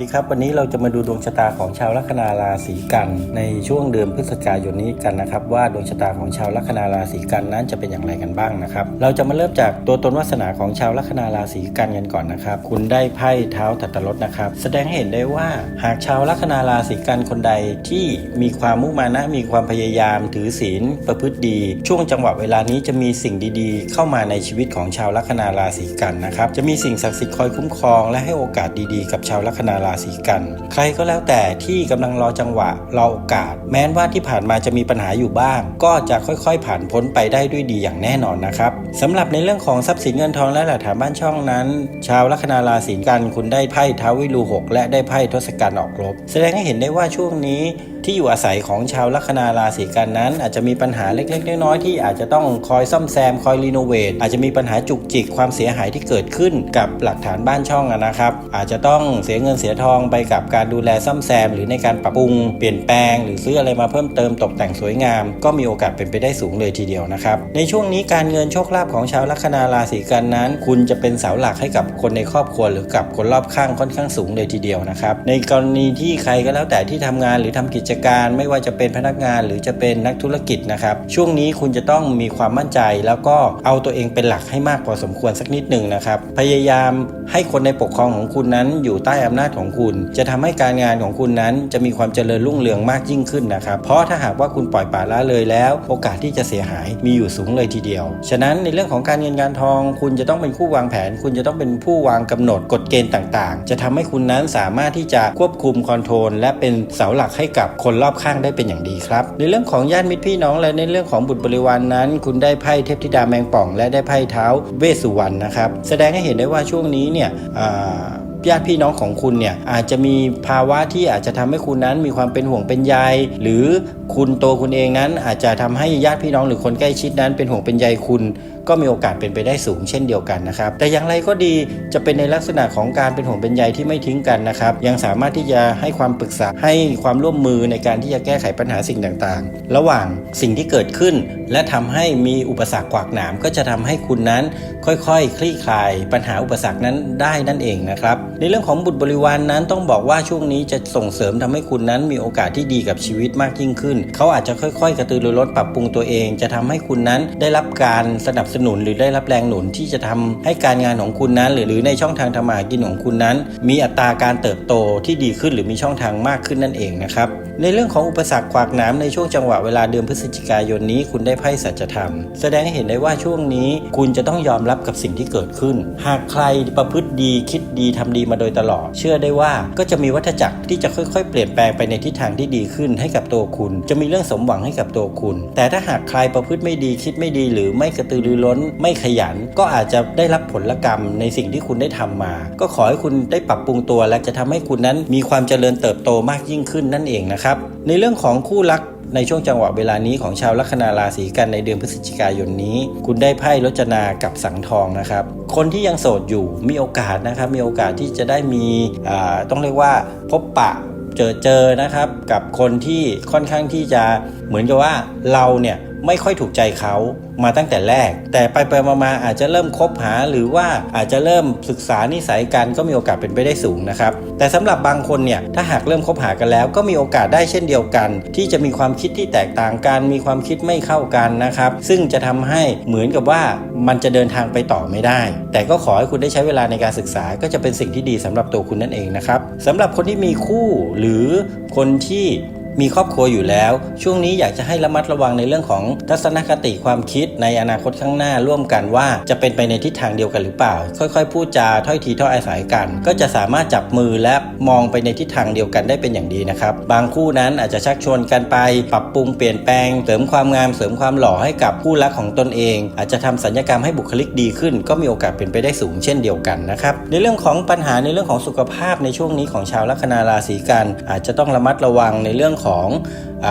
ดีครับ วันนี้เราจะมาดูดวงชะตาของชาวลัคนาราศีกัน ในช่วงเดือนพฤศจิกายนนี้กันนะครับ ว่าดวงชะตาของชาวลัคนาราศีกันนั้นจะเป็นอย่างไรกันบ้างนะครับ เราจะมาเริ่มจากตัวตนวาสนาของชาวลัคนาราศีกันกันก่อนนะครับ คุณได้ไพ่เท้าถัตตรถนะครับ แสดงให้เห็นได้ว่าหากชาวลัคนาราศีกันคนใดที่มีความมุ่งมานะมีความพยายามถือศีลประพฤติดี ช่วงจังหวะเวลานี้จะมีสิ่งดีๆ เข้ามาในชีวิตของชาวลัคนาราศีกันนะครับจะมีสิ่งศักดิ์สิทธิ์คอยคุ้มครองและให้โอกาสดีๆ กับชาวลัคนาราศีกัน ใครก็แล้วแต่ที่กำลังรอจังหวะรอโอกาส แม้ว่าที่ผ่านมาจะมีปัญหาอยู่บ้าง ก็จะค่อยๆ ผ่านพ้นไปได้ด้วยดีอย่างแน่นอนนะครับสำหรับในเรื่องของทรัพย์สินเงินทองและหลักฐานบ้านช่องนั้น ชาวลัคนาราศีกันคุณได้ไพ่ท้าววิรูหกและได้ไพ่ทศกัณฐ์ออกรบ แสดงให้เห็นได้ว่าช่วงนี้ ที่อยู่อาศัยของชาวลัคนาราศีกันนั้น อาจจะมีปัญหาเล็ก ๆ น้อยๆที่อาจจะต้องคอยซ่อมแซมคอยรีโนเวทอาจจะมีปัญหาจุกจิกความเสียหายที่เกิดขึ้นกับหลักฐานบ้านช่องนะครับ อาจจะต้องเสียเงินเสียทองไปกับการดูแลซ่อมแซม หรือในการปรับปรุงเปลี่ยนแปลง หรือซื้ออะไรมาเพิ่มเติมตกแต่งสวยงาม ก็มีโอกาสเป็นไปได้สูงเลยทีเดียวนะครับในช่วงนี้การเงินโชคลาภของชาวลัคนาราศีกันนั้น คุณจะเป็นเสาหลักให้กับคนในครอบครัวหรือกับคนรอบข้างค่อนข้างสูงเลยทีเดียวนะครับในกรณีที่ใครก็แล้วแต่ที่ทำงานหรือทำกิจการไม่ว่าจะเป็นพนักงานหรือจะเป็นนักธุรกิจนะครับ ช่วงนี้คุณจะต้องมีความมั่นใจ แล้วก็เอาตัวเองเป็นหลักให้มากพอสมควรสักนิดหนึ่งนะครับ พยายามให้คนในปกครองของคุณนั้นอยู่ใต้อำนาจของคุณ จะทำให้การงานของคุณนั้นจะมีความเจริญรุ่งเรืองมากยิ่งขึ้นนะครับ เพราะถ้าหากว่าคุณปล่อยปละละเลยแล้ว โอกาสที่จะเสียหายมีอยู่สูงเลยทีเดียว ฉะนั้นในเรื่องของการเงินการทอง คุณจะต้องเป็นผู้วางแผน คุณจะต้องเป็นผู้วางกำหนดกฎเกณฑ์ต่างๆ จะทำให้คุณนั้นสามารถที่จะควบคุมคอนโทรลและเป็นเสาหลักให้กับคนรอบข้างได้เป็นอย่างดีครับ ในเรื่องของญาติมิตรพี่น้องและในเรื่องของบุตรบริวารนนั้น คุณได้ไพ่เทพธิดาแมงป่อง และได้ไพ่เท้าเวสสุวรรณนะครับ แสดงให้เห็นได้ว่าช่วงนี้เนี่ยญาติพี่น้องของคุณเนี่ยอาจจะมีภาวะที่อาจจะทำให้คุณนั้นมีความเป็นห่วงเป็นใยหรือ คุณโตวคุณเองนั้นอาจจะทำให้ญาติพี่น้องหรือคนใกล้ชิดนั้นเป็นห่วงเป็นใยคุณ ก็มีโอกาสเป็นไปได้สูงเช่นเดียวกันนะครับ แต่อย่างไรก็ดีจะเป็นในลักษณะของการเป็นห่วงเป็นใยที่ไม่ทิ้งกันนะครับ ยังสามารถที่จะให้ความปรึกษาให้ความร่วมมือในการที่จะแก้ไขปัญหาสิ่งต่างๆ ระหว่างสิ่งที่เกิดขึ้น และทำให้มีอุปสรรคขวากหนามก็จะทำให้คุณนั้น ค่อยๆคลี่คลาย ปัญหาอุปสรรคนั้นได้นั่นเองนะครับ ในเรื่องของบุตรบริวารนนั้นต้องบอกว่าช่วงนี้จะส่งเสริมทำให้คุณนั้นมีโอกาสที่ดีกับชีวิตมากยิ่งขึ้นเขาอาจจะค่อย ๆ กระตือรือร้นปรับปรุงตัวเอง จะทำให้คุณนั้นได้รับการสนับสนุนหรือได้รับแรงหนุนที่จะทำให้การงานของคุณนั้นหรือหรือในช่องทางทำมาหากินของคุณนั้น มีอัตราการเติบโตที่ดีขึ้น หรือมีช่องทางมากขึ้นนั่นเองนะครับ ในเรื่องของอุปสรรคขวากหน้ำในช่วงจังหวะเวลาเดือนพฤศจิกายนนี้คุณได้ไพ่สัจธรรม แสดงให้เห็นได้ว่าช่วงนี้คุณจะต้องยอมรับกับสิ่งที่เกิดขึ้น หากใครประพฤติดีคิดดีทำดีมาโดยตลอด เชื่อได้ว่าก็จะมีวัฏจักรที่จะค่อยๆ เปลี่ยนแปลงไปในทิศทางที่ดีขึ้นให้กับตัวคุณ จะมีเรื่องสมหวังให้กับตัวคุณ แต่ถ้าหากใครประพฤติไม่ดีคิดไม่ดี หรือไม่กระตือรือร้น ไม่ขยัน ก็อาจจะได้รับผลกรรมในสิ่งที่คุณได้ทำมา ก็ขอให้คุณได้ปรับปรุงตัวและจะทำให้คุณนั้นมีความเจริญเติบโตมากยิ่งขึ้นนั่นเองนะครับในเรื่องของคู่รักในช่วงจังหวะเวลานี้ของชาวลัคนาราศีกันในเดือนพฤศจิกายนนี้ คุณได้ไพ่รจนากับสังทองนะครับ คนที่ยังโสดอยู่มีโอกาสนะครับ มีโอกาสที่จะได้มีต้องเรียกว่าพบปะเจอเจอนะครับ กับคนที่ค่อนข้างที่จะเหมือนกับว่าเราเนี่ย ไม่ค่อยถูกใจเขามาตั้งแต่แรก แต่ไปไปมามาอาจจะเริ่มคบหาหรือว่าอาจจะเริ่มศึกษานิสัยกันก็มีโอกาสเป็นไปได้สูงนะครับแต่สำหรับบางคนเนี่ยถ้าหากเริ่มคบหากันแล้ว ก็มีโอกาสได้เช่นเดียวกัน ที่จะมีความคิดที่แตกต่างกัน มีความคิดไม่เข้ากันนะครับซึ่งจะทำให้เหมือนกับว่ามันจะเดินทางไปต่อไม่ได้ แต่ก็ขอให้คุณได้ใช้เวลาในการศึกษาก็จะเป็นสิ่งที่ดีสำหรับตัวคุณนั่นเองนะครับสำหรับคนที่มีคู่หรือคนที่ มีครอบครัวอยู่แล้ว ช่วงนี้อยากจะให้ระมัดระวังในเรื่องของทัศนคติความคิดในอนาคตข้างหน้าร่วมกันว่าจะเป็นไปในทิศทางเดียวกันหรือเปล่า ค่อยๆ พูดจาถ้อยทีถ้อยอาศัยกัน ก็จะสามารถจับมือและมองไปในทิศทางเดียวกันได้เป็นอย่างดีนะครับ บางคู่นั้นอาจจะชักชวนกันไป ปรับปรุงเปลี่ยนแปลง เสริมความงามเสริมความหล่อให้กับคู่รักของตนเอง อาจจะทำสัญญกรรมให้บุคลิกดีขึ้น ก็มีโอกาสเป็นไปได้สูงเช่นเดียวกันนะครับในเรื่องของปัญหาในเรื่องของสุขภาพในช่วงนี้ของชาวลัคนาราศีกัน อาจจะต้องระมัดระวังในเรื่องของอ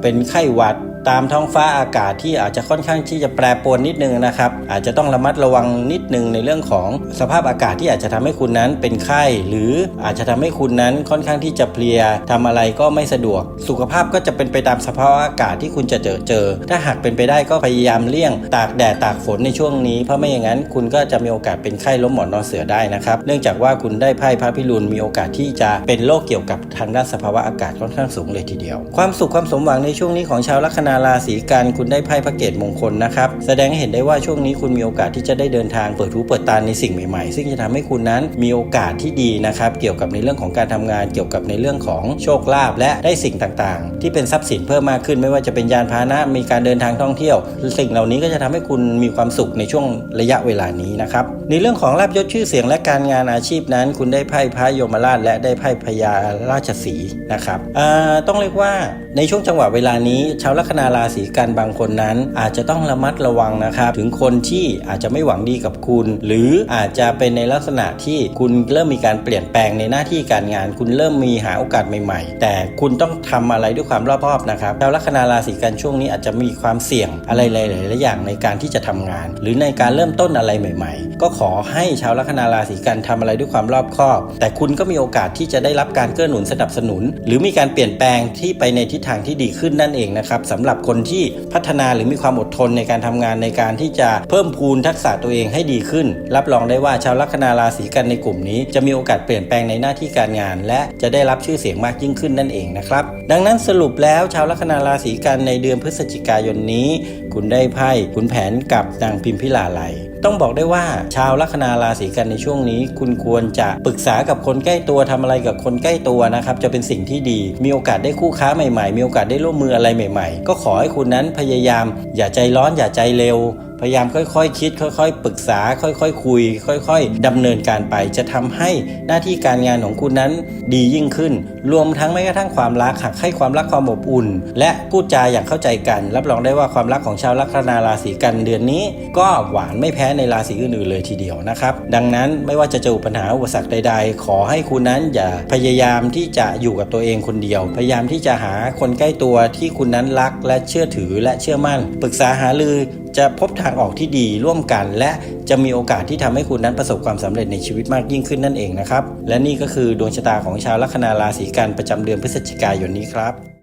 เป็นไข้หวัด ตามท้องฟ้าอากาศที่อาจจะค่อนข้างที่จะแปรปรวนนิดนึงนะครับ อาจจะต้องระมัดระวังนิดนึงในเรื่องของสภาพอากาศที่อาจจะทำให้คุณนั้นเป็นไข้ หรืออาจจะทำให้คุณนั้นค่อนข้างที่จะเพลียทำอะไรก็ไม่สะดวก สุขภาพก็จะเป็นไปตามสภาวะอากาศที่คุณจะเจอเจอ ถ้าหากเป็นไปได้ก็พยายามเลี่ยง ตากแดดตากฝนในช่วงนี้เพราะไม่อย่างนั้น คุณก็จะมีโอกาสเป็นไข้ล้มหมอนนอนเสือได้นะครับ เนื่องจากว่าคุณได้ไพ่พระพิรุณมีโอกาสที่จะเป็นโรคเกี่ยวกับทางด้านสภาวะอากาศค่อนข้างสูงเลยทีเดียว ความสุขความสมหวังในช่วงนี้ของชาวลัคนาราศีกันคุณได้ไพ่พระเกตมงคลนะครับ แสดงให้เห็นได้ว่าช่วงนี้คุณมีโอกาสที่จะได้เดินทางเปิดหูเปิดตาในสิ่งใหม่ๆ ซึ่งจะทำให้คุณนั้นมีโอกาสที่ดีนะครับ เกี่ยวกับในเรื่องของการทำงาน เกี่ยวกับในเรื่องของโชคลาภและได้สิ่งต่างๆ ที่เป็นทรัพย์สินเพิ่มมากขึ้น ไม่ว่าจะเป็นยานพาหนะ มีการเดินทางท่องเที่ยว สิ่งเหล่านี้ก็จะทำให้คุณมีความสุขในช่วงระยะเวลานี้นะครับ ในเรื่องของลาบยศชื่อเสียงและการงานอาชีพนั้น คุณได้ไพ่พระยมราชและได้ไพ่พญาราชสีนะครับต้องเรียกว่าในช่วงจังหวะเวลานี้ชาวลัคนาราศีกันบางคนนั้น อาจจะต้องระมัดระวังนะครับ ถึงคนที่อาจจะไม่หวังดีกับคุณ หรืออาจจะเป็นในลักษณะที่คุณเริ่มมีการเปลี่ยนแปลงในหน้าที่การงาน คุณเริ่มมีหาโอกาสใหม่ ๆ แต่คุณต้องทำอะไรด้วยความรอบคอบนะครับชาวลัคนาราศีกันช่วงนี้อาจจะมีความเสี่ยงอะไรหลายๆอย่างในการที่จะทำงาน หรือในการเริ่มต้นอะไรใหม่ ๆ ก็ขอให้ชาวลัคนาราศีกันทำอะไรด้วยความรอบคอบ แต่คุณก็มีโอกาสที่จะได้รับการเกื้อหนุนสนับสนุน หรือมีการเปลี่ยนแปลงที่ไปในทิศทางที่ดีขึ้นนั่นเองนะครับสำหรับคนที่พัฒนาหรือมีความอดทนในการทำงานในการที่จะเพิ่มพูนทักษะตัวเองให้ดีขึ้น รับรองได้ว่าชาวลัคนาราศีกันในกลุ่มนี้ จะมีโอกาสเปลี่ยนแปลงในหน้าที่การงาน และจะได้รับชื่อเสียงมากยิ่งขึ้นนั่นเองนะครับดังนั้นสรุปแล้วชาวลัคนาราศีกันในเดือนพฤศจิกายนนี้ คุณได้ไพ่ขุนแผนกับนางพิมพิลาไหล ต้องบอกได้ว่า ชาวลัคนาราศีกันในช่วงนี้ คุณควรจะปรึกษากับคนใกล้ตัวทำอะไรกับคนใกล้ตัวนะครับจะเป็นสิ่งที่ดี มีโอกาสได้คู่ค้าใหม่ๆ มีโอกาสได้ร่วมมืออะไรใหม่ ๆ ก็ขอให้คุณนั้นพยายาม อย่าใจร้อนอย่าใจเร็วพยายามค่อยๆคคิด ค่อย ๆ ปรึกษา ค่อย ๆคคุย ค่อย ๆดำเนินการไป จะทำให้หน้าที่การงานของคุณนั้นดียิ่งขึ้น รวมทั้งแม้กระทั่งความรักหากให้ความรักความอบอุ่น และพูดจาอย่างเข้าใจกัน รับรองได้ว่าความรักของชาวลัคนาราศีกันเดือนนี้ ก็หวานไม่แพ้ในราศีอื่นๆเลยทีเดียวนะครับดังนั้นไม่ว่าจะเจอปัญหาอุปสรรคใด ๆ ขอให้คุณนั้นอย่าพยายามที่จะอยู่กับตัวเองคนเดียว พยายามที่จะหาคนใกล้ตัวที่คุณนั้นรักและเชื่อถือและเชื่อมั่น ปรึกษาหารือ จะพบทางออกที่ดีร่วมกัน และจะมีโอกาสที่ทำให้คุณนั้นประสบความสำเร็จในชีวิตมากยิ่งขึ้นนั่นเองนะครับ และนี่ก็คือดวงชะตาของชาวลัคนาราศีกันประจำเดือนพฤศจิกายนนี้ครับ